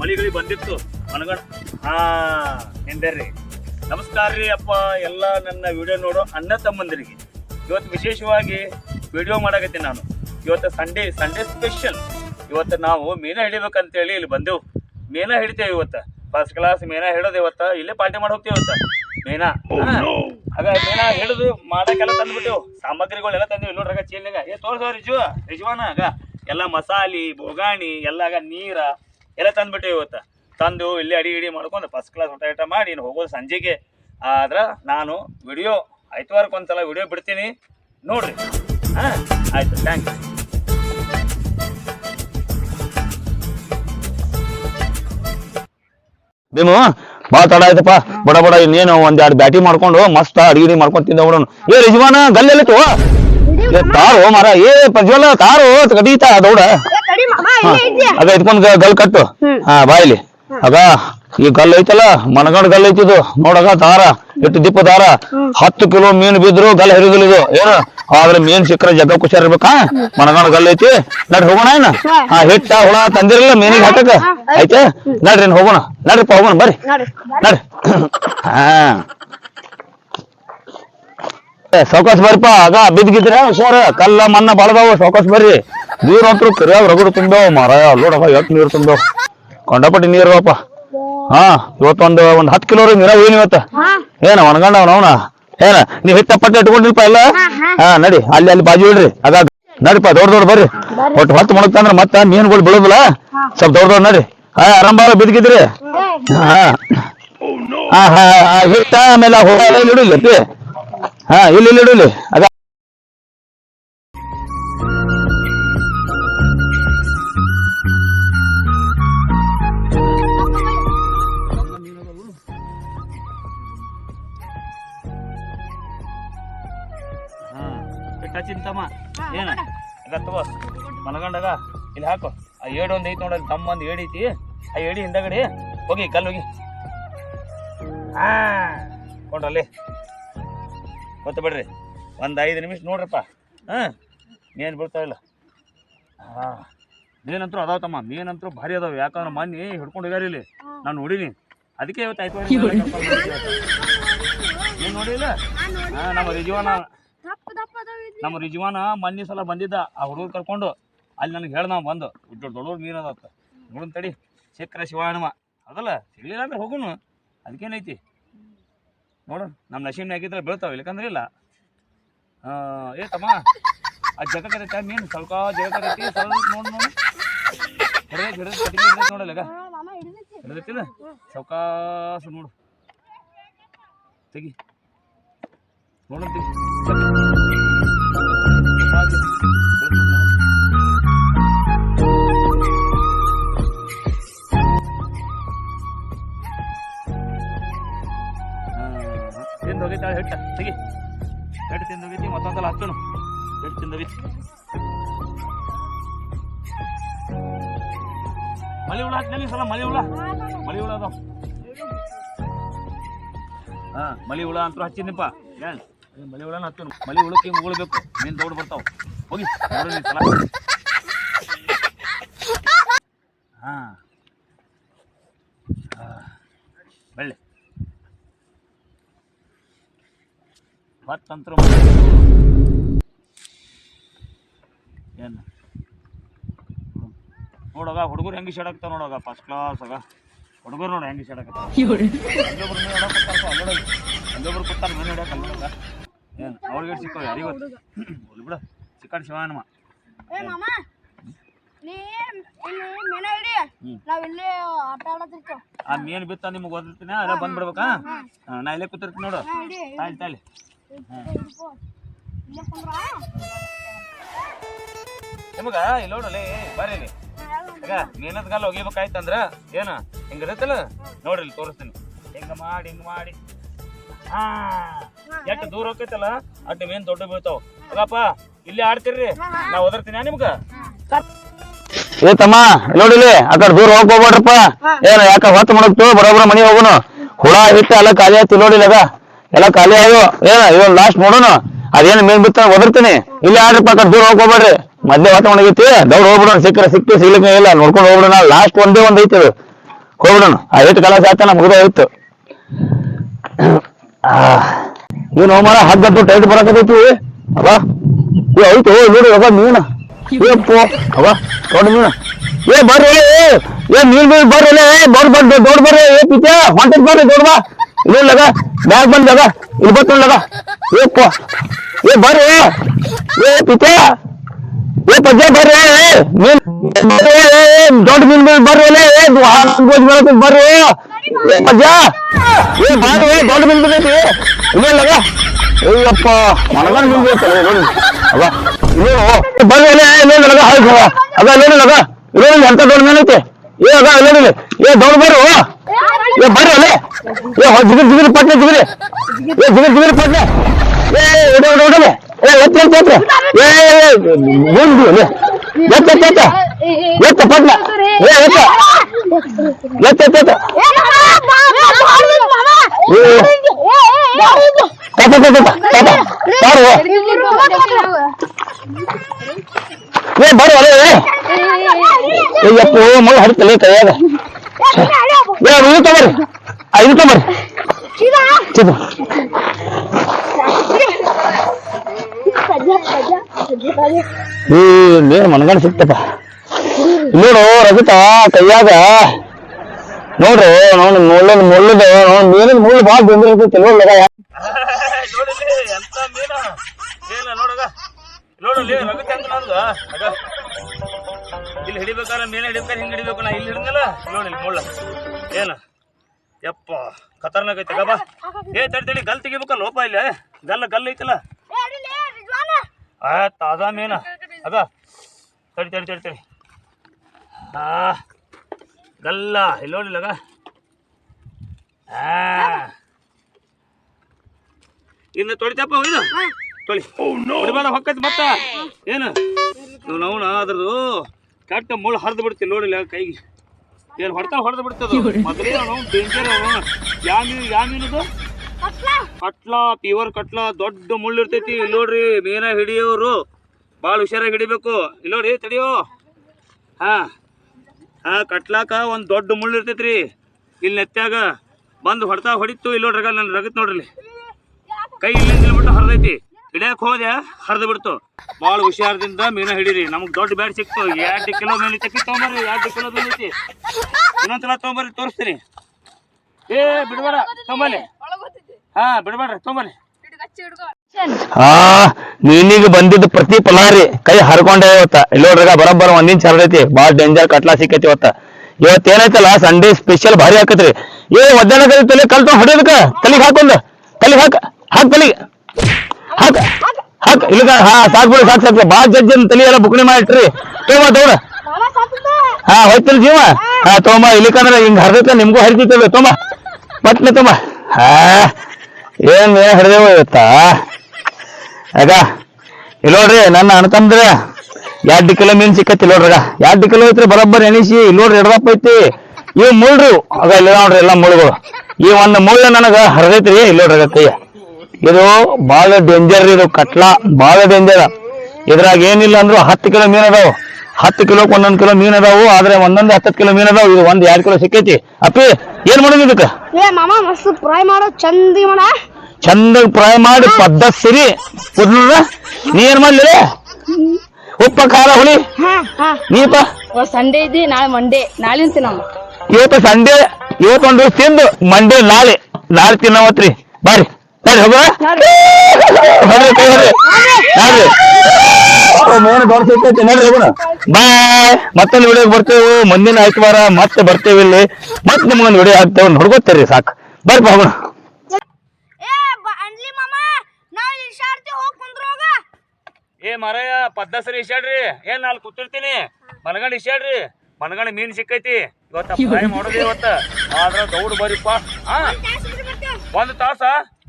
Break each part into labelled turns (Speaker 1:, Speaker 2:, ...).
Speaker 1: ಮಳಿಗಳಿ ಬಂದಿತ್ತು. ಮನಗಣ ಹಾ ಎಂದರ್ರಿ ನಮಸ್ಕಾರ ರೀ ಅಪ್ಪ ಎಲ್ಲ ನನ್ನ ವಿಡಿಯೋ ನೋಡೋ ಅಣ್ಣ ತಮ್ಮಂದಿರಿಗೆ. ಇವತ್ತು ವಿಶೇಷವಾಗಿ ವಿಡಿಯೋ ಮಾಡಕತ್ತೀನಿ ನಾನು. ಇವತ್ತು ಸಂಡೇ ಸಂಡೇ ಸ್ಪೆಷಲ್. ಇವತ್ತು ನಾವು ಮೀನ ಹಿಡಿಬೇಕಂತೇಳಿ ಇಲ್ಲಿ ಬಂದೆವು. ಮೀನ ಹಿಡಿತೇವೆ ಇವತ್ತು. ಫಸ್ಟ್ ಕ್ಲಾಸ್ ಮೀನ ಹಿಡೋದು ಇವತ್ತು. ಇಲ್ಲೇ ಪಾರ್ಟಿ ಮಾಡಿ ಹೋಗ್ತೇವೆ ಇವತ್ತು. ಮೀನಾ. ಹಾ. ಆಗ ಮೀನ ಹಿಡಿದು ಮಾಡಕ್ಕೆಲ್ಲ ತಂದ್ಬಿಟ್ಟೆವು. ಸಾಮಗ್ರಿಗಳೆಲ್ಲ ತಂದಿವಿ. ನೋಡ್ರಾಗ ಚೀಲ್ನಾಗ ಏ ತೋರ್ಸೋ ರಿಜು ರಿಜುವಾನ ಆಗ. ಎಲ್ಲ ಮಸಾಲಿ ಬೋಗಾಣಿ ಎಲ್ಲ ಆಗ ನೀರ. ಎಲ್ಲ ತಂದ್ಬಿಟ್ಟೆ ಇವತ್ತು. ತಂದು ಇಲ್ಲಿ ಅಡಿ ಇಡಿ ಮಾಡ್ಕೊಂಡು ಫಸ್ಟ್ ಕ್ಲಾಸ್ ಊಟ ಊಟ ಮಾಡಿ ಇನ್ನು ಹೋಗೋದು ಸಂಜೆಗೆ. ಆದ್ರೆ ನಾನು ವಿಡಿಯೋ ಐತವಾರಕ್ಕೆ ಒಂದ್ಸಲ ವಿಡಿಯೋ ಬಿಡ್ತೀನಿ. ನೋಡ್ರಿ. ಹಾಂ, ಆಯ್ತು ಯು
Speaker 2: ಭೀಮು ಭಾಳ ತಡ ಆಯ್ತಪ್ಪ ಬಡ ಬಡ, ಇನ್ನೇನು ಒಂದ್ ಎರಡು ಬ್ಯಾಟಿ ಮಾಡ್ಕೊಂಡು ಮಸ್ತ್ ಅಡಿಗೆ ಮಾಡ್ಕೊಂಡು ತಿಂದ ಬಿಡೋನು ಏ ರಿಜ್ವಾನ ಗಲ್ಲೆಲ್ಲಿತ್ತು ಏ, ತಾರು ಮಾರ ಏ, ಪ್ರಜ್ವಲ, ತಾರು ಕಡೀತಾ ದೌಡ. ಅದ ಇಟ್ಕೊಂಡ್ ಗಲ್ ಕಟ್ಟು. ಹಾ ಬಾಯಿಲಿ ಅದ ಈ ಗಲ್ ಐತಲ್ಲ ಮನಗಂಡ್ ಗಲ್ ಐತಿದು ನೋಡಗ ತಾರ ಇಟ್ಟು ದೀಪ ದಾರ. ಹತ್ತು ಕಿಲೋ ಮೀನ್ ಬಿದ್ರು ಗಲ್ ಹರಿದಿಲ್ಲ ಇದು. ಏನು? ಆದ್ರೆ ಮೀನ್ ಸಿಕ್ಕರೆ ಜಗ ಖುಷಿಯಾರ್ ಇರ್ಬೇಕಾ ಮನಗಂಡ್ ಗಲ್ ಐತಿ. ನಡ್ರಿ ಹೋಗೋಣ ಏನ? ಹಾ. ಹಿಟ್ಟ ಹುಳ ತಂದಿರಲ್ಲ ಮೀನಿಗೆ ಹಾಕಕ? ಐತೆ? ನಡ್ರಿ ಹೋಗೋಣ. ನಡ್ರಿಪ್ಪ ಹೋಗೋಣ ಬರ್ರಿ.
Speaker 3: ನೋಡ್ರಿ.
Speaker 2: ಹಾ. ಸೌಕಾಸ್ ಬರ್ರಿಪ್ಪ. ಆಗ ಬಿದ್ದಿದ್ರೆ ಹುಷಾರ. ಕಲ್ಲ ಮಣ್ಣ ಬಳದಾವ. ಸೌಕಾಸ್ ಬರ್ರಿ. ನೀರ್ ಅಂತೂ ಕರಿಯಾಗ ರಗಡು ತುಂಬ್ಯಾವ ಮರ ನೋಡಪ್ಪ ಎಷ್ಟು ನೀರು ತುಂಬ್ಯಾವ? ಕೊಂಡಪಟ್ಟಿ ಅಪ್ಪ ಹಾ ಇವತ್ತೊಂದು ಒಂದ್ ಹತ್ ಕಿಲೋ ನೀರ ಏನ್ ಇವತ್ತ? ಏನ ಒಣಗಂಡ ಅವನ? ಏನ ನೀವ್ ಹಿತ್ತ ಪಟ್ಟ ಇಟ್ಕೊಂಡಿಲ್ಪ ಎಲ್ಲ? ಹಾ ನಡಿ ಅಲ್ಲಿ ಅಲ್ಲಿ ಬಾಜು ಇಡ್ರಿ. ಆಗ ನಡಿಪ ದೊಡ್ಡ ದೊಡ್ಡ ಬರ್ರಿ. ಒಟ್ಟು ಹೊತ್ತು ಮುಣಕ್ತಂದ್ರ ಮತ್ತ ಮೀನುಗಳು ಬೀಳೋದಿಲ್ಲ? ಸ್ವಲ್ಪ ದೊಡ್ಡ ದೊಡ್ಡ ನಡಿ. ಹಾ ಆರಂಭ ಬಿದ್ಗಿದ್ರಿ ಹಾ. ಹಾ ಹಾ ಹಾ, ಹಿಟ್ಟ ಆಮೇಲೆ ಹೋಗಿ ಇಡಲಿ ಹಾ ಇಲ್ಲಿ ಇಲ್ಲಿ ಇಡಲಿ. ಅದ
Speaker 1: ಚಿಂತಮ್ಮ ಏನ? ಇಲ್ಲ ತಗೋ. ಮನಗಂಡಾಗ ಇಲ್ಲಿ ಹಾಕು. ಆ ಏಡು ಒಂದು ಐತಿ ನೋಡಲ್ಲಿ ತಮ್ಮ ಒಂದು ಏಡಿ ಐತಿ ಆ ಏಡಿ ಹಿಂದಗಡೆ ಹೋಗಿ ಕಲ್ಲು ಹೋಗಿ. ಕೊಂಡ್ರಲ್ಲಿ ಗೊತ್ತ ಬಿಡ್ರಿ ಒಂದು ಐದು ನಿಮಿಷ ನೋಡ್ರಪ್ಪ. ಹಾಂ ಏನು ಬೀಳ್ತಾವಿಲ್ಲ ಹಾಂ ಮೀನಂತರೂ ಅದಾವ ತಮ್ಮ ಮೀನಂತರೂ ಭಾರಿ ಅದಾವ. ಯಾಕಂದ್ರೆ ಮನ್ನಿ ಹಿಡ್ಕೊಂಡು ಹೋಗ್ಯಾರ ಇಲ್ಲಿ. ನಾನು ನೋಡೀನಿ. ಅದಕ್ಕೆ ಇವತ್ತು ಆಯ್ತು ನೀನು ನೋಡಿಲ್ಲ? ಹಾಂ ನಮ್ಮ ರಿಜುವನ
Speaker 3: ದಪ್ಪ ದಪ್ಪ ಅದಾವ ಇಲ್ಲಿ
Speaker 1: ನಮ್ಮ ರಿಜ್ವಾನ ಮೊನ್ನೆ ಸಲ ಬಂದಿದ್ದ ಆ ಹುಡುಗರು ಕರ್ಕೊಂಡು, ಅಲ್ಲಿ ನನಗೆ ಹೇಳ್ದ ನಾವು ಬಂದು. ದೊಡ್ಡ ದೊಡ್ಡ ಮೀನು ಅದ ನೋಡೋಣ ತಡಿ ಸಿಕ್ಕರ ಶಿವಾಣಮ ಅದಲ್ಲ ಸಿಗ್ಲಿಲ್ಲ ಅಂದ್ರೆ ಹೋಗುನು. ಅದಕ್ಕೇನೈತಿ ನೋಡು ನಮ್ಮ ನಶೀಮ್ನ ಹಾಕಿದ್ರೆ ಬೀಳ್ತಾವೆ ಇಲ್ಲಕಂದ್ರೆ ಇಲ್ಲ. ಏ ತಮ್ಮ, ಆ ಜಗತ್ತೈತೆ ಮೀನು? ಸ್ವಲ್ಪ ಜಗತ್ತೈತಿ ಸ್ವಲ್ಪ ನೋಡು ನೋಡು. ನೋಡಲ್ಲ
Speaker 3: ಹಿಡಿದೈತಿ
Speaker 1: ನೋಡು. ತೆಗಿ. ನೋಡೋಣ ತಿಂದು ಹೋಗೈತೆ ಹಿಟ್ಟ ತೆಗಿ. ಹಿಟ್ಟು ತಿಂದು ಹೋಗೈತಿ ಮತ್ತೊಂದಲ್ಲ ಹಚ್ಚೋನು ಹಿಟ್ಟು ತಿಂದು ಹೋಗೈತಿ ಮಳಿ ಹುಳ ಹಾಕ್ತೀನಿ ಸಲ ಮಳಿ ಹುಳ. ಮಳಿ ಹುಳ ಅದಾವ. ಹಾ ಮಳಿ ಹುಳ ಅಂತೂ ಹಚ್ಚಿದ್ನಿಪ್ಪ. ಏನ್? ಮಳಿ ಹುಳನ ಹಚ್ಚು ಮಳಿ ಹುಳಕ್ಕೆ ಹಿಂಗೆ ಉಳ್ಬೇಕು ನೀನು ದೌಡ್ ಬರ್ತಾವ. ಹೋಗಿ. ನೋಡಿ ಸಲ. ಹಾ. ಬೆಳ್ಳಿ. ಹೊತ್ತಂತ್ರು ಏನು? ನೋಡೋಗ ಹುಡುಗರು ಹೆಂಗೆ ಶಾಡಾಕ್ತಾವ ನೋಡೋಗ ಫಸ್ಟ್ ಕ್ಲಾಸ್ ಆಗ. ಹುಡುಗರು ನೋಡಿ ಹೆಂಗೆ ಶಾಡಾಕತ್ತಾವ ಅಲ್ಲೊಬ್ರು ಮೀನು ಮನೆ ಕೂತಾರಪ್ಪ, ಅಲ್ಲೊಳಗೆ. ಅಲ್ಲೊಬ್ರು ಕೂತಾರ ಮೀನು ಹೊಡ್ಯಾಕ ಅಲ್ಲೊಳಗ ಏನು? ಅವ್ರಿಗೆ ಸಿಕ್ಕೋ ಯಾರಿಗೂ ಹೋಗ್ಲಿ ಬಿಡು. ಸಿಕ್ಕಾಡ್ ಶಿವಾನಮ್ಮ. ಆ ಮೀನು ಬಿತ್ತ ನಿಮ್ಗೆ ಓದಿರ್ತೀನಿ ಅದೇ ಬಂದ್ಬಿಡ್ಬೇಕಾ? ನಾ ಇಲ್ಲೇ ಕೂತಿರ್ತೀನಿ ನೋಡು. ತಾಳಿ ತಾಳಿ ನಿಮಗ ಇಲ್ಲಿ ನೋಡಲಿ ಈಗ ಮೀನದ ಗಲ್ಲ ಒಗಿಬೇಕಾಯ್ತಂದ್ರ ಏನ? ಹಿಂಗ ಇರುತ್ತಲ್ಲ? ನೋಡ್ರಿ ಇಲ್ಲಿ ತೋರಿಸ್ತೀನಿ. ಹಿಂಗ ಮಾಡಿ ಹಿಂಗ ಮಾಡಿ. ಹಾ. ಎಷ್ಟು ದೂರ ಹೋಗ್ತೈತಲ್ಲ ಅಡ್ಡ ಮೇನ್ ದೊಡ್ಡ ಬೀಳ್ತಾವ. ಹೋಗಪ್ಪ ಇಲ್ಲಿ ಆಡ್ತಿರ್ರಿ. ನಾ ಓದರ್ತೀನಿ ನಿಮ್ಗ?
Speaker 2: ಏ ತಮ್ಮ ನೋಡಿಲಿ ಆ ಕಡೆ ದೂರ ಹೋಗ್ಬೋಬೇಡ್ರಪ್ಪ. ಏನ ಯಾಕ ಹೊತ್ತು ಮಾಡಕ್ತು ಬರೋಬ್ರ ಮನಿ ಹೋಗುನು? ಹುಳ ಹಿಟ್ಟ ಅಲ್ಲ ಖಾಲಿ ಆಯ್ತು ನೋಡಿಲ್ಲ ಆಗ ಎಲ್ಲ ಖಾಲಿ ಆಯ್ತು ಏನ ಇವನ್ ಲಾಸ್ಟ್ ನೋಡೋಣ. ಅದೇನು ಮೇನ್ ಬಿತ್ತ ಒದರ್ತೀನಿ. ಇಲ್ಲಿ ಆಡ್ರಿ ಪಕ್ಕ, ದೂರ ಹೋಗ್ಕೋಬೇಡ್ರಿ. ಮಧ್ಯ ವಾತಾವರಣ ಐತಿ ದೌಡ್ ಹೋಗ್ಬಿಡೋಣ. ಸಿಕ್ಕರೆ ಸಿಕ್ಕಿ, ಸಿಗ್ಲಿಕ್ಕೆ ಇಲ್ಲ. ನೋಡ್ಕೊಂಡು ಹೋಗ್ಬಿಡೋಣ. ಲಾಸ್ಟ್ ಒಂದೇ ಒಂದ್ ಐತಿ ಅದು. ಹೋಗ್ಬಿಡೋಣ. ಆ ಏಟ್ ಕಲಾಸ ಆಯ್ತಾನ ಮುಗಿದ ಇತ್ತು ಏನು ಮರ ಹಗ್ಗದ್ದು ಟೈಟ್ ಬರಕತೈತಿ ಅವ ಏ ಐತು ನೋಡು ಅವ ಮೀನ. ಅವ ದೊಡ್ಡ ಮೀನ. ಏ, ಬರ್ರಿ, ಏ ಮೀನ್ ಮೀನ್ ಬರ್ರಿ ಬರ್ ಬರ್ರಿ, ದೊಡ್ಡ ಬರ್ರಿ. ಏ, ಪಿತ್ಯ, ಹೊಂಟದ್ ಬರ್ರಿ, ದೊಡ್ಡ ಬಾ. ಇಲ್ಲ ಲಗ ಬ್ಯಾಗ್ ಬಂದಾಗ ಇಲ್ಲಿ ಬತ್ತು ಲಗ ಏಪ್ಪ ಏ ಬರ್ರಿ ಏ ಪಿತ್ಯ ಏ ಪಜ್ಜ ಬರ್ರಿ ಏ, ಮೀನ್ ಬರ್ರಿ, ಏ, ಏ, ದೊಡ್ಡ ಮೀನ್ ಮೀನ್ ಬರ್ರಿ ಲೇ, ಏ ಗೋಜ್ ಬರತ್ತೆ ಬರ್ರಿ ಏ ಪಜ್ಜ ಏ ಬಾರಿ ಏ ದೊಡ್ಡ ಮೀನ್ ಬಂದೈತಿ ಇಲ್ಲ ಲಗ ಅಯ್ಯಪ್ಪ ಮನಗಂಡ್ ಮೀನ್ ಬೇಕಲ್ಲ ನೋಡಿ ಅವ ಇದು ಬರ್ರಿ ಲೇ, ಇಲ್ಲ ಲಗ ಹಾಯ್ತು ಅವ ಅದ ನೋಡಿ ಲಗ ಇದು ಎಂತ ದೊಡ್ಡ ಮೀನ್ ಐತಿ ಏ, ಅದ ನೋಡಿ ಏ, ದೊಡ್ಡ ಬರ್ರಿ. ಏ, ಬರ್ರಿ, ಅಲ್ಲೇ. ಏ ಜಿಗಿರ್ ಜಿಗಿರ್ ಪಟ್ನೆ, ಜಿಗಿರಿ. ಏ, ಜಿಗಿರ್ ಜಿಗಿರ್ ಪಟ್ನೆ. ಏ ಇಡಲೆ ಏ ಎತ್ತ ಎತ್ತ ಎತ್ತ. ಏ ಮುಂದು ಲೇ ಎತ್ತ ಎತ್ತ ಎತ್ತ. ಎತ್ತ, ಪಟ್ನೆ. ಏ, ಎತ್ತ. ಎತ್ತ ಎತ್ತ ಎತ್ತ. ಏ ಬರ್ರಿ ಅಲ್ಲೇ. ಅಯ್ಯಪ್ಪ ಮಳೆ ಹರಿತಲೆ ಕೈಯಾಗ ಇದು ತಗೋರಿ. ಐದು ತಗೋರಿ ಚಿಕ್ಕ ಏನು ಮನಗಂಡ ಸಿಕ್ತಪ್ಪ. ನೋಡು ರಜಿತ ಕೈಯಾಗ. ನೋಡ್ರಿ ನೋಡು ಮುಳ್ಳದ ಮುಳ್ಳದ ನೋಡ್ ಮೀನಿನ ಮುಳ್ಳು ಭಾಳ ಬಂದಿರ್ತೈತಿ ನೋಡ್ಲಗ
Speaker 1: ನೋಡಿ ನೋಡಗ ನೋಡಲಿ ರಗತ್ ನಂದು ಇಲ್ಲಿ ಹಿಡಿಬೇಕಾರ ಮೇಲೆ ಹಿಡಿಬೇಕಾದ್ರೆ ಹಿಂಗೆ ಹಿಡಿಬೇಕು ನಾ. ಇಲ್ಲಿ ಹಿಡಿದಲ್ಲ? ನೋಡಿ ಮುಳ್ಳ ಏನ? ಯಪ್ಪ ಖತರ್ನಾಕ್ ಐತೆ. ಗಬಾ. ಏ ತಡಿ ತಡಿ ಗಲ್ ತೆಗಿಬೇಕಲ್ಲ ಲೋಪ ಇಲ್ಲಿ. ಗಲ್ಲ ಗಲ್ ಐತಲ್ಲ? ಆ ತಾಜಾ ಮೀನ. ಅದ. ತಡಿ ತಡಿ ತಡಿ ತಡಿ. ಹಾ ಗಲ್ಲ. ಇಲ್ಲಿ ನೋಡಿಲ್ಲಗ ಆ. ಇನ್ನು ತೊಳಿತಪ್ಪ ಇದು? ತೊಳಿ. ಹೊಡಿಬೇಡ ಹೊಕ್ಕೈತಿ ಮತ್ತ. ಏನು? ನಾವು ಅದ್ರದ್ದು ಕೆಟ್ಟ ಮುಳ್ಳು ಹರಿದು ಬಿಡ್ತಿ ನೋಡಿಲ್ಲ ಕೈಗೆ. ಏನು ಹೊಡ್ತಾ ಹೊಡೆದು ಬಿಡ್ತದೆ? ಮೊದಲೇ ಡೇಂಜರ್ ಯಾವ ಮೀನು ಯಾವ ಮೀನದು ಕಟ್ಲ. ಪ್ಯೂರ್ ಕಟ್ಲ ದೊಡ್ಡ ಮುಳ್ಳು ಇರ್ತೈತಿ. ಇಲ್ಲಿ ನೋಡ್ರಿ ಮೀನ ಹಿಡಿಯೋರು. ಭಾಳ ಹುಷಾರಾಗಿ ಹಿಡಿಬೇಕು. ಇಲ್ಲಿ ನೋಡ್ರಿ ತಡಿಯೋ. ಹಾ. ಹಾ ಕಟ್ಲಾಕ ಒಂದು ದೊಡ್ಡ ಮುಳ್ಳು ಇರ್ತೈತ್ರಿ. ಇಲ್ಲಿ ನೆತ್ತಾಗ ಬಂದು ಹೊಡ್ತಾ ಹೊಡಿತು ಇಲ್ಲಿ ನೋಡ್ರಿ ನನ್ನ ರಗತ್ ನೋಡ್ರಿ ಇಲ್ಲಿ. ಕೈ ಇಲ್ಲಿ ಬಿಟ್ಟು ಹರಿದೈತಿ. ಹಿಡಿಯಕ್ ಹೋದೆ, ಹರಿದು ಬಿಡ್ತು. ಭಾಳ ಹುಷಾರದಿಂದ ಮೀನ ಹಿಡೀರಿ. ನಮಗ್ ದೊಡ್ಡ ಬ್ಯಾಡ್ ಸಿಕ್ತು. ಎರಡು ಕಿಲೋ ಮೀನು ಚಕ್ಕಿ ತೊಗೊಂಬರ್ರಿ, ಎರಡು ಕಿಲೋ ಮೀನು ಐತಿ ಇನ್ನೊಂದ್ಸಲ ತೋರಿಸ್ತೀನಿ. ಏ ಬಿಡ್ಬಾರ ತೊಂಬಲ್ಲಿ ಹಾ, ಬಿಡ್ಬೇಡ್ರಿ ತೊಂಬಲ್ಲಿ
Speaker 2: ಹಾ ಮೀನಿಗೆ ಬಂದಿದ್ದು ಪ್ರತಿ ಪಲಾರಿ ಕೈ ಹರ್ಕೊಂಡೆ ಇವತ್ತ. ಇಲ್ಲ ನೋಡ್ರಿ ಬರೋಬ್ಬರ ಒಂದಿನ ಚರಡೈತಿ ಭಾಳ ಡೇಂಜರ್ ಕಟ್ಲಾ ಸಿಕ್ಕೈತಿ ಇವತ್ತ. ಇವತ್ತು ಏನೈತಲ್ಲ ಸಂಡೇ ಸ್ಪೆಷಲ್ ಭಾರಿ ಹಾಕತ್ರಿ ಏ ಒದ್ದಾಡ ತಲೆ ಕಲ್ತು ಹೊಡಿಯೋದಕ್ಕ? ತಲೆಗೆ ಹಾಕೊಂದು ತಲೆಗೆ ಹಾಕ, ಹಾಕ್ ತಲೆಗೆ. ಹಾಕ ಇಲ್ಲಿಗ ಹಾ ಸಾಕು ಸಾಕು ಸಾಕ್ ಸಾಕ್. ಬಾಳ ಜಜ್ಜನ್ ತಲೆ ಎಲ್ಲ ಬುಕ್ಣಿ ಮಾಡಿಟ್ರಿ. ತೋಮ ತೋಡ ಹಾ ಹೋಯ್ತಲ್ಲ ಜೀವ. ಹಾ ತೋಮ ಇಲ್ಲಿಕಂದ್ರೆ ಹಿಂಗ್ ಹರಿದೈತ ನಿಮ್ಗೂ ಹರಿತೈತಲ್ಲ ತೋಮ ಮತ್ಲೆ ತೋಮ ಹಾ ಏನ್ ಏನ್ ಹಿಡ್ದೇವ ಇವತ್ತ? ಆಗ ಇಲ್ಲಿ ನೋಡ್ರಿ ನನ್ನ ಅಣ್ತಂದ್ರ ಎರಡು ಕಿಲೋ ಮೀನ್ ಸಿಕ್ಕತ್ತಿ ನೋಡ್ರಗ ಎರಡು ಕಿಲೋ ಐತ್ರಿ ಬರೋಬ್ಬರ್ ಎಣಿಸಿ ಇಲ್ಲಿ ನೋಡ್ರಿ ಹಿಡ್ದಪ್ಪ ಐತಿ. ಇವ್ ಮುಳ್ರು. ಆಗ ಇಲ್ಲ ನೋಡ್ರಿ ಎಲ್ಲ ಮುಳ್ಗಳು ಈ ಒಂದು ಮುಳ್ಳು ನನಗ ಹರಿದೈತ್ರಿ ಇಲ್ಲಿ ನೋಡ್ರಿ ಕೈಯ. ಇದು ಬಹಳ ಡೇಂಜರ್ ಇದು ಕಟ್ಲ ಬಹಳ ಡೇಂಜರ್ ಇದ್ರಾಗ ಏನಿಲ್ಲ ಅಂದ್ರು ಹತ್ತು ಕಿಲೋ ಮೀನ್ ಅದಾವು. ಹತ್ತು ಕಿಲೋಕ್ ಒಂದೊಂದ್ ಕಿಲೋ ಮೀನ್ ಅದಾವು ಆದ್ರೆ ಒಂದೊಂದ್ ಹತ್ತತ್ತು ಕಿಲೋ ಮೀನ್ ಅದಾವು. ಇದು ಒಂದ್ ಎರಡ್ ಕಿಲೋ ಸಿಕ್ಕೈತಿ. ಅಪ್ಪಿ ಏನ್ ಮಾಡೋದು ಇದಕ್ಕ?
Speaker 3: ಏ ಮಾಮ ಮಸ್ತ್ ಫ್ರೈ ಮಾಡೋ ಚಂದಿ ಮಾಡ.
Speaker 2: ಚಂದ ಫ್ರೈ ಮಾಡಿ ಪದ್ಧತಿ ಸಿರಿ ನೀ ಏನ್ ಮಾಡ್ಲಿ ಉಪ್ಪ ಖಾರ ಹುಳಿ. ನೀಪ
Speaker 3: ಸಂಡೇ ಇದೆ ನಾಳೆ ಮಂಡೇ ನಾಳೆ ತಿನ್ನಮ್ಮ?
Speaker 2: ಇವತ್ತು ಸಂಡೇ ಇವತ್ತೊಂದು ದಿವಸ ತಿಂದು ಮಂಡೇ ನಾಳೆ. ನಾಳೆ ತಿನ್ನವತ್ರಿ. ಬರ್ರಿ ಹೋಗೋಣ. ಬಾಯ್ ಮತ್ತೊಂದು ವಿಡಿಯೋ ಬರ್ತೇವೆ. ಮುಂದಿನ ಐತವಾರ ಮತ್ತೆ ಬರ್ತೇವೆ ಇಲ್ಲಿ. ಮತ್ತೆ ನಿಮ್ಗೊಂದು ವಿಡಿಯೋ ಹಾಕ್ತೇವೆ ನೋಡ್ಕೋತೀರಿ ಸಾಕು. ಬರ್ರಿ ಹೋಗೋಣ.
Speaker 3: ಏ
Speaker 1: ಪದ್ದಸರಿ ಮಾರಾಯ ಪದ್ಧಸರಿ ಇಶಾಡ್ರಿ ಏನ್ ನಾಲ್ ಕೂತಿರ್ತೀನಿ. ಮನಗಂಡ್ ಇಶಾಡ್ರಿ ಮನಗಂಡ್ ಮೀನ್ ಸಿಕ್ಕೈತಿ. ಇವತ್ತ ಫ್ರೈ ಮಾಡೋದು ಇವತ್ತ. ಆದ್ರ ದೌಡ್ ಬರೀಪ್ಪ. ಹಾ ಒಂದ್ ತಾಸ?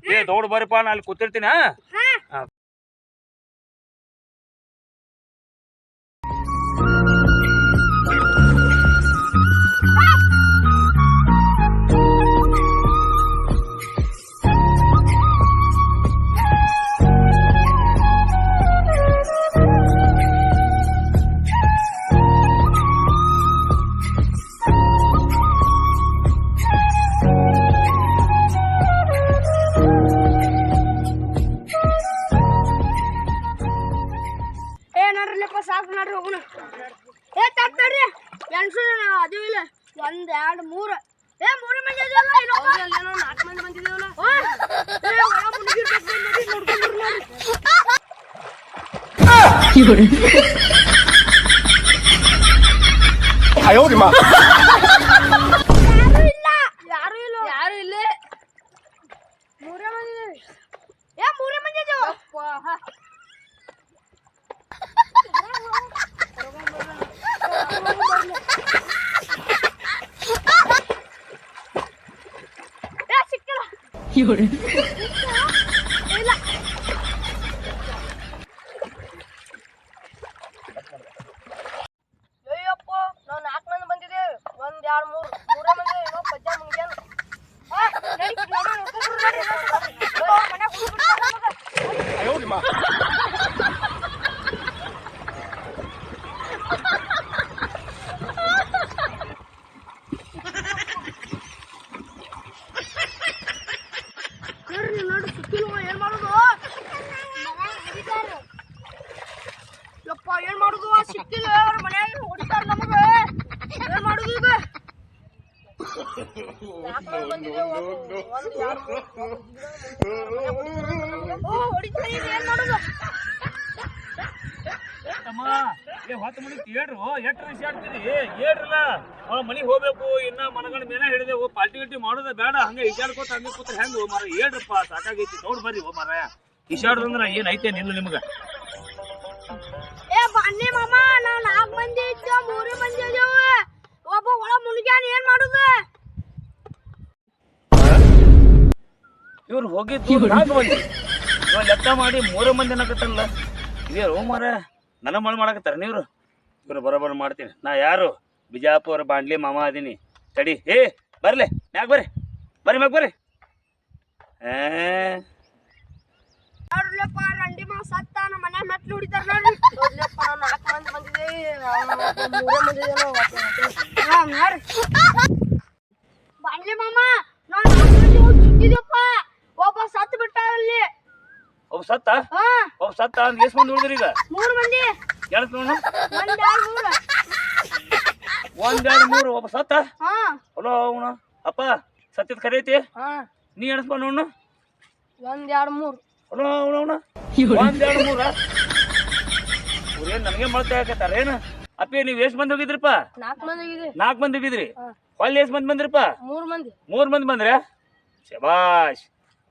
Speaker 1: ಏ ದೌಡ್ ಬರಪ್ಪ ನಾ ಅಲ್ಲಿ ಕೂತಿರ್ತೀನಿ ಹಾ?
Speaker 3: ನೋಡಿ ಯಾರು ಇಲ್ಲ ಯಾರು ಇಲ್ಲ ಯಾರು ಇಲ್ಲ ಮೂರೇ ಮಂದಿ ಇದಾವೆ. ಏ ಮೂರೇ ಮಂದಿ ಇದಾವೆ. ಏ ಸಿಕ್ಕಿಲ್ಲ ಇಲ್ಲ 哎呦我的妈
Speaker 1: ತಮ್ಮ ಏ ಹೊತ್ತು ಮನಿ ಹೇಳ್ರು ಎಷ್ಟು ರಶಿ ಆಡ್ತೀರಿ? ಹೇಳ್ರಲ್ಲ. ಅವ ಮನಿಗೆ ಹೋಗ್ಬೇಕು ಇನ್ನ ಮನಗಂಡ ಮೇಲೆ ಹೇಳಿದೆವು ಪಾರ್ಟಿ ಗಿಲ್ಟಿ ಮಾಡೋದ ಬೇಡ. ಹಂಗ ಈಜಾಡ್ಕೋತ ಹಂಗೆ ಕೂತ್ರ ಹೆಂಗ್ ಮಾರ ಹೇಳ್ರಪ್ಪ ಸಾಕಾಗೈತಿ ನೋಡ್ ಬರ್ರಿ ಓ ಮಾರ ಈಶಾಡ್ದಂದ್ರ ಏನ್ ಐತೆ ನಿಲ್ಲ ನಿಮ್ಗ?
Speaker 3: ಏ ಬನ್ನಿ ಮಾಮ ನಾವ್ ನಾಲ್ಕು ಮಂದಿ ಇದ್ದೇವ ಮೂರು ಮಂದಿ ಇದ್ದೇವ ಒಬ್ಬ ಒಳ ಮುನ್ಗ್ಯಾನ ಏನ್ ಮಾಡುದು
Speaker 1: ಇವ್ರು ಹೋಗಿದ್ದು ನಾಲ್ಕು ಮಂದಿ. ಇವಾಗ ಲೆಕ್ಕ ಮಾಡಿ ಮೂರು ಮಂದಿ ಕಟ್ಟಲ್ಲ ಇವ್ರು ಮರ ನನ್ನ ಮಳೆ ಮಾಡಕತ್ತಾರ ನೀವ್ರು? ಇವ್ರು ಬರೋಬರ್ ಮಾಡ್ತೀನಿ. ನಾ ಯಾರು? ಬಿಜಾಪುರ ಬಾಂಡ್ಲಿ ಮಾಮ ಅದೀನಿ. ತಡಿ. ಏ, ಬರ್ಲೆ. ಮ್ಯಾಗ ಬರ್ರಿ. ಬರ್ರಿ, ಮ್ಯಾಗ ಬರ್ರಿ.
Speaker 3: ಬಾಂಡ್ಲಿ ನೋಡ್ರಲ್ಲಪ್ಪ ಅಲ್ಲಿ.
Speaker 1: ಒಬ್ಬ ಸತ್ತ?
Speaker 3: ಹಾ.
Speaker 1: ಒಬ್ಬ ಸತ್ತ ಅಂದ್ ಎಷ್ಟ್ ಮಂದಿ ಉಳಿದ್ರಿ ಈಗ?
Speaker 3: ಮೂರು ಮಂದಿ.
Speaker 1: ಎಣಸ್ ನೋಡು
Speaker 3: ಒಂದ್ ಎರಡು ಮೂರು.
Speaker 1: ಒಂದ್ ಎರಡು ಮೂರು. ಒಬ್ಬ ಸತ್ತ?
Speaker 3: ಹಾ.
Speaker 1: ಹಲೋ ಅವನು. ಅಪ್ಪ ಸತ್ಯದ ಕರೆ ಐತಿ?
Speaker 3: ಹಾ.
Speaker 1: ನೀ ಎಣಸ್ಬ ನೋಡು
Speaker 3: ಒಂದ್ ಎರಡು ಮೂರು.
Speaker 1: ಹಲೋ ಅವನು ಅವನು. ಒಂದ್ ಎರಡು ಮೂರ. ಇವ್ರೇನ್ ನನಗೆ ಮಾಡ್ತಾ ಹಾಕತ್ತಾರ? ಏನು? ಅಪ್ಪಿ ನೀವ್ ಎಷ್ಟ್ ಮಂದಿ ಹೋಗಿದ್ರಪ್ಪ?
Speaker 3: ನಾಲ್ಕು ಮಂದಿ ಇದೆ
Speaker 1: ನಾಲ್ಕು ಮಂದಿ ಹೋಗಿದ್ರಿ. ಹೊಳ್ಳಿ ಎಷ್ಟ್ ಮಂದಿ ಬಂದ್ರಪ್ಪ?
Speaker 3: ಮೂರು ಮಂದಿ.
Speaker 1: ಮೂರ್ ಮಂದಿ ಬಂದ್ರ? ಶಬಾಷ್.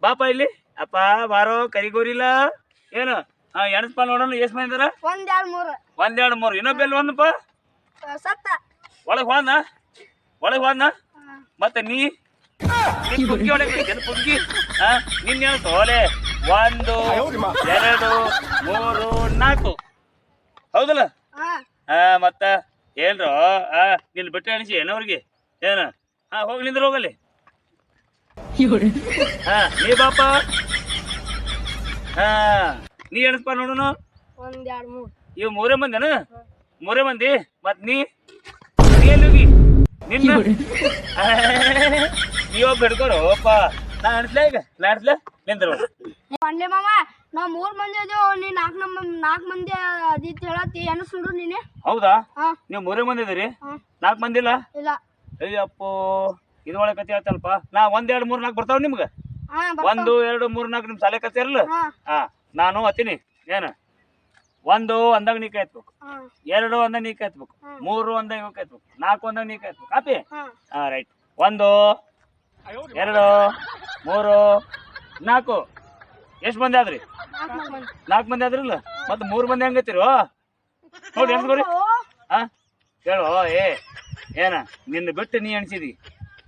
Speaker 1: ಬಾಪ ಇಲ್ಲಿ? ಅಪ್ಪ ಬಾರೋ ಕರಿಗೋರಿಲ್ಲ ಏನು? ಹಾ ಎಣಸ್ಪ ನೋಡೋಣ ಎಷ್ಟ್ ಮಂದಿ ಅದಾರ?
Speaker 3: ಒಂದ್ ಎರಡು ಮೂರು.
Speaker 1: ಒಂದ್ ಎರಡು ಮೂರು. ಇನ್ನೊಬ್ಬ ಒಂದಪ್ಪ
Speaker 3: ಸತ್ತ.
Speaker 1: ಒಳಗ್ ಹೋದ್ನ? ಒಳಗ್ ಹೋದ್ನ? ಮತ್ತೆ ನೀ? ನೀ ಪುಗ್ಗಿ ಒಳಗೆ ಪುಗ್ಗಿ ಹಾ ನಿನ್ ತೋಲೆ? ಒಂದು ಎರಡು ಮೂರು ನಾಲ್ಕು. ಹೌದಲ್ಲ?
Speaker 3: ಹಾ.
Speaker 1: ಮತ್ತ ಏನ್ರೋ? ಆ ನಿನ್ ಬಿಟ್ಟು ಅಣಿಸಿ ಏನವ್ರಿಗೆ ಏನ? ಹಾ ಹೋಗಿ ನಿಂದ್ರ ಹೋಗಲ್ಲಿ. ಹಾ ನೀ ಬಾಪ. ಹಾ ನೀ ಎಣಸ್ಪ ನೋಡೋಣ
Speaker 3: ಒಂದ್ ಎರಡು ಮೂರು.
Speaker 1: ಇವ್ ಮೂರೇ ಮಂದಿನ? ಮೂರೇ ಮಂದಿ? ಮತ್ ನೀ? ನೀ ಎಲ್ಲಿ ಹೋಗಿ? ನಿನ್ನ? ನೀವೊಬ್ಬ ಬಿಡ್ಕೋರು ಅಪ್ಪ ನಾ ಅಣಿಸ್ಲಾ ಈಗ? ನಾ ಅಣಿಸ್ಲಾ ನಿಂದ್ರ.
Speaker 3: ಪಂಡೆ ಮಾಮ ನಾವ್ ಮೂರ್ ಮಂದಿ ಅದೇವ್ ನೀ ನಾಕ್ ನಮ್ ನಾಕ್ ಮಂದಿ ಅದಿತ್ ಹೇಳತ್ತಿ ಎಣಸ್ ನೋಡು ನೀನೆ.
Speaker 1: ಹೌದಾ?
Speaker 3: ನೀವ್
Speaker 1: ನೀವು ಮೂರೇ ಮಂದಿ ಇದೀರಿ? ನಾಲ್ಕ್ ಮಂದಿ ಇಲ್ಲ
Speaker 3: ಇಲ್ಲ.
Speaker 1: ಅಯ್ಯಪ್ಪೋ. ಇದ್ರೊಳಗೆ ಕತೆ ಹೇಳ್ತಲ್ಪ ನಾ ಒಂದ್ ಎರಡು ಮೂರ್ ನಾಲ್ಕು ಬರ್ತಾವ ನಿಮ್ಗ? ಒಂದು ಎರಡು ಮೂರ್ ನಾಲ್ಕು ನಿಮ್ ಸಾಲೆ ಕತೆ ಇರಲ್ಲ?
Speaker 3: ಹಾ.
Speaker 1: ನಾನು ಹತ್ತೀನಿ. ಏನ? ಒಂದು ಅಂದಾಗ ನೀ ಕಾಯ್ತ್ಬೇಕು ಎರಡು ಅಂದಾಗ ನೀ ಕಾಯ್ತ್ಬೇಕು ಮೂರು ಅಂದಾಗ ಇವ್ ಕಾಯ್ತ್ಬೇಕು ನಾಲ್ಕು ಅಂದಾಗ ನೀ ಕಾಯ್ತ್ಬೇಕು ಕಾಪಿ?
Speaker 3: ಹಾ.
Speaker 1: ರೈಟ್. ಒಂದು ಎರಡು ಮೂರು ನಾಲ್ಕು. ಎಷ್ಟು ಮಂದಿ ಆದ್ರಿ?
Speaker 3: ನಾಲ್ಕು ಮಂದಿ.
Speaker 1: ಆದ್ರಿ ಮಂದಿ ಆದ್ರಲ್ಲ? ಮತ್ತೆ ಮೂರು ಮಂದಿ ಹಂಗತ್ತೀರೋ ನೋಡಿ ಎಣ್ಸ್ಕೊರಿ ಹಾ? ಹೇಳು ಏ ಏನ? ನಿನ್ನ ಬಿಟ್ಟು ನೀ ಎಣ್ಸಿದಿ.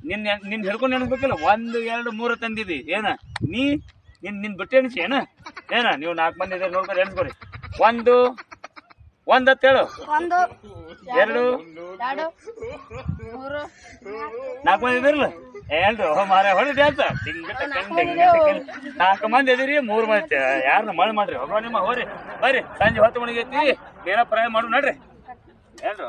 Speaker 1: ನಿನ್ನ ನಿನ್ನ ಹಿಡ್ಕೊಂಡು ಎಣಿಸ್ಬೇಕಿಲ್ಲ ಒಂದು ಎರಡು ಮೂರು ತಂದಿದಿ. ಏನ? ನೀ? ನಿನ್ ನಿನ್ ಬಿಟ್ಟು ಎಣಿಸಿ ಏನ? ಏನ? ನೀವು ನಾಲ್ಕು ಮಂದಿ ಇದ್ರೆ ನೋಡ್ಕೊಂಡು ಎಣಿಸ್ಕೊರಿ. ಒಂದು ಒಂದು ಹೇಳು
Speaker 3: ಒಂದು
Speaker 1: ಎರಡು ನಾಲ್ಕು ಮಂದಿ ಇದಿರಲ್ಲ ಏನ್ರು ಮಾರ ಹೊಡಿ ಡ್ಯಾನ್ಸ್ ನಾಲ್ಕು ಮಂದಿ ಇದೀರಿ ಮೂರು ಮಂದಿ ಯಾರನ್ನ ಮಳೆ ಮಾಡ್ರಿ? ಹೋಗ್ರಿ ನಿಮ್ಮ ಹೋರಿ. ಬರ್ರಿ ಸಂಜೆ ಹೊತ್ತು ಮಣಿಗೆ ಐತಿ ಏನೋ ಪ್ರಯಾಣ ಮಾಡು ನಡ್ರಿ. ಏನ್ರು